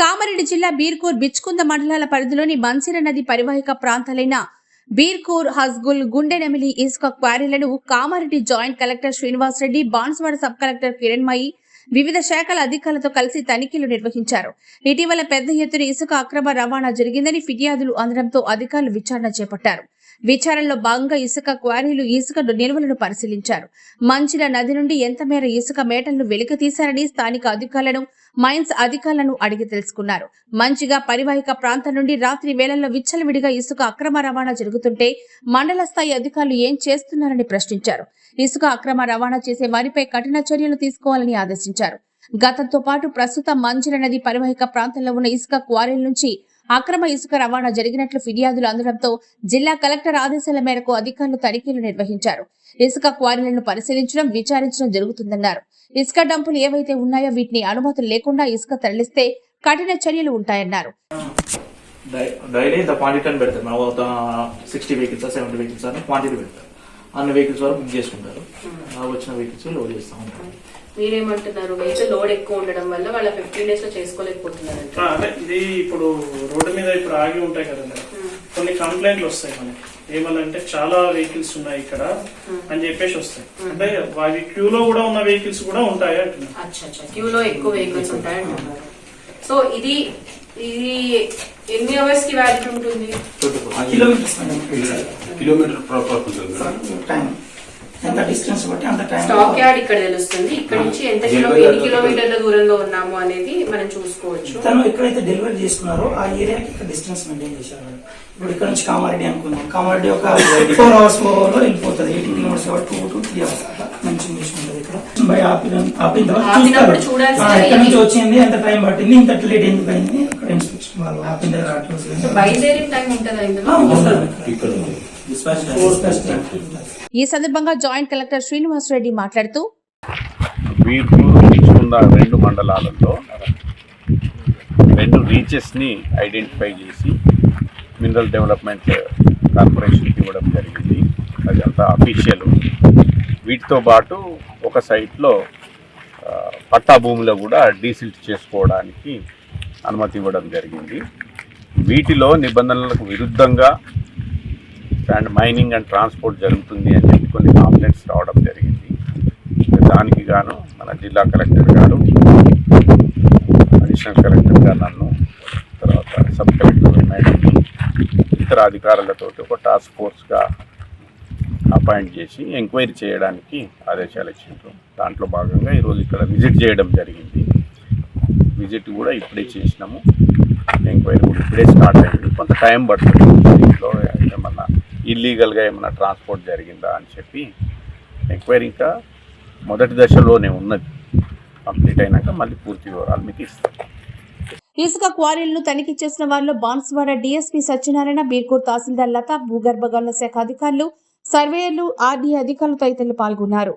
కామారెడ్డి జిల్లా బీర్కూర్ బిచ్కుంద మండలాల పరిధిలోని మంచిర నది పరివాహిక ప్రాంతాలైన బీర్కూర్ హస్గుల్ గుండెనెమిలి ఇసుక క్వారీలను Kamareddy joint collector Srinivas Reddy Banswada sub collector Kiranmayi వివిధ శాఖల అధికారులతో కలిసి తనిఖీలు నిర్వహించారు. ఇటీవల పెద్ద ఎత్తున ఇసుక అక్రమ రవాణా జరిగిందని ఫిర్యాదులు అందడంతో అధికారులు విచారణ చేపట్టారు. విచారణలో భాగంగా ఇసుక క్వారీలు ఇసుక నిల్వలను పరిశీలించారు. మంచిల నది నుండి ఎంత మేర ఇసుక మేటలను వెలికి తీశారని స్థానిక అధికారులను మైన్స్ అధికారులను అడిగి తెలుసుకున్నారు. మంచిగా పరివాహిక ప్రాంతం నుండి రాత్రి వేళల్లో విచ్చలవిడిగా ఇసుక అక్రమ రవాణా జరుగుతుంటే మండల స్థాయి అధికారులు ఏం చేస్తున్నారని ప్రశ్నించారు. ఇసుక అక్రమ రవాణా చేసే వారిపై కఠిన చర్యలు తీసుకోవాలని ఆదేశించారు. గతంతో పాటు ప్రస్తుత మంచిల నది పరివాహిక ప్రాంతంలో ఉన్న ఇసుక క్వారీల నుంచి అక్రమ ఇసుక రవాణా జరిగినట్లు ఫిర్యాదులు అందడంతో జిల్లా కలెక్టర్ ఆదేశాల మేరకు అధికారులు తనిఖీలు నిర్వహించారు. ఇసుక క్వారీలను పరిశీలించడం విచారించడం జరుగుతుందన్నారు. ఇసుక డంపులు ఏవైతే ఉన్నాయో వీటిని అనుమతులు లేకుండా ఇసుక తరలిస్తే కఠిన చర్యలు ఉంటాయన్నారు. డైలీ ఇంత క్వాంటిటీ అని పెడతారు. మనం ఒక సిక్స్టీ వెహికల్స్ సెవెంటీ వెహికల్స్ అని క్వాంటిటీ పెడతారు. అన్ని వెహికల్స్ వరకు బుక్ చేసుకుంటారు. వచ్చిన వెహికల్స్ లోడ్ చేస్తూ ఉంటారు. మీరేమంటున్నారు? వెహికల్ లోడ్ ఎక్కువ ఉండడం వల్ల వాళ్ళ ఫిఫ్టీన్ డేస్లో చేసుకోలేకపోతున్నారంట. ఆ, అదే ఇది ఇప్పుడు రోడ్డు మీద ఇప్పుడు ఆగి ఉంటాయి కదా మేడం కొన్ని కంప్లైంట్లు వస్తాయి మనకి. ఏమనంటే చాలా వెహికల్స్ ఉన్నాయి ఇక్కడ అని చెప్పేసి వస్తాయి. అంటే అవి క్యూలో కూడా ఉన్న వెహికల్స్ కూడా ఉంటాయి అంటున్నారు అచ్చా అచ్చా క్యూలో ఎక్కువ వెహికల్స్ ఉంటాయంటున్నారు సో ఇది ఇది ఎన్ని అవర్స్కి వ్యాలిడ్ ఉంటుంది? మేడం కిలోమీటర్ ప్రాపర్ ఉంటుంది టైం ఎంత డిస్టెన్స్ బట్టి అంత టైం స్టాక్ యార్డ్ ఇక్కడ తెలుస్తుంది. ఇక్కడ నుంచి ఎంత కిలో ఎన్ని కిలోమీటర్ల దూరంలో ఉన్నాము అనేది మనం చూసుకోవచ్చు. తను ఎక్కడైతే డెలివరీ చేసుకున్నారో ఆ ఏరియాకి ఇక్కడ డిస్టెన్స్ మెయింటైన్ చేశారు ఇప్పుడు ఇక్కడ నుంచి కామారెడ్డి అనుకుందాం. కామారెడ్డి ఒక ఫోర్ అవర్స్లో వెళ్ళిపోతుంది. ఎయిటీన్ కిలోమీటర్స్ కాబట్టి టూ టు త్రీ అవర్స్ అట్లా మంచి మిషన్ ఉంటుంది ఇక్కడ. బై ఆపిన ఆపిన తర్వాత చూస్తారు. ఆ, ఎక్కడి నుంచి. వచ్చింది ఎంత టైం పట్టింది ఇంత లేట్ ఎందుకు అయింది అక్కడ ఇన్స్పెక్షన్ వాళ్ళు ఆపిన వస్తుంది. బయలుదేరిన టైం ఉంటుందా ఇందులో? ఇక్కడ. ఈ సందర్భంగా జాయింట్ కలెక్టర్ శ్రీనివాస్ రెడ్డి మాట్లాడుతూ ఇచ్చుకున్న రెండు మండలాలలో రెండు రీచెస్ని ఐడెంటిఫై చేసి మినరల్ డెవలప్మెంట్ కార్పొరేషన్కి ఇవ్వడం జరిగింది. అది అంతా అఫీషియల్ వీటితో పాటు ఒక సైట్లో పట్టా భూమిలో కూడా డీసిల్ట్ చేసుకోవడానికి అనుమతి ఇవ్వడం జరిగింది. వీటిలో నిబంధనలకు విరుద్ధంగా అండ్ మైనింగ్ అండ్ ట్రాన్స్పోర్ట్ జరుగుతుంది అని చెప్పి కొన్ని కాంప్లైంట్స్ రావడం జరిగింది. దానికి గాను మన జిల్లా కలెక్టర్ గారు అడిషనల్ కలెక్టర్ గారు నన్ను తర్వాత సబ్ కలెక్టర్ మేడం ఇతర అధికారులతో ఒక టాస్క్ ఫోర్స్గా అపాయింట్ చేసి ఎంక్వైరీ చేయడానికి ఆదేశాలు ఇచ్చిండ్రు. దాంట్లో భాగంగా ఈరోజు ఇక్కడ విజిట్ చేయడం జరిగింది. విజిట్ కూడా ఇప్పుడే చేసినాము. ఎంక్వైరీ కూడా ఇప్పుడే స్టార్ట్ అయింది. కొంత టైం పడుతుంది. దీంట్లో ఏమన్నా ఇల్లీగల్గా ఏమైనా ట్రాన్స్పోర్ట్ జరిగిందా అని చెప్పి ఎంక్వైరీ ఇంకా మొదటి దశలోనే ఉన్నది. కంప్లీట్ అయినాక మళ్ళీ పూర్తి వివరాలు మీకు ఇస్తాం. ఇసుక క్వారీలను తనిఖీ చేసిన వారిలో బాన్స్వాడ డీఎస్పీ సత్యనారాయణ బీర్కూర్ తహసీల్దార్ లత భూగర్భ గనుల శాఖ అధికారులు సర్వేయర్లు ఆర్డీ అధికారులు తదితరులు పాల్గొన్నారు.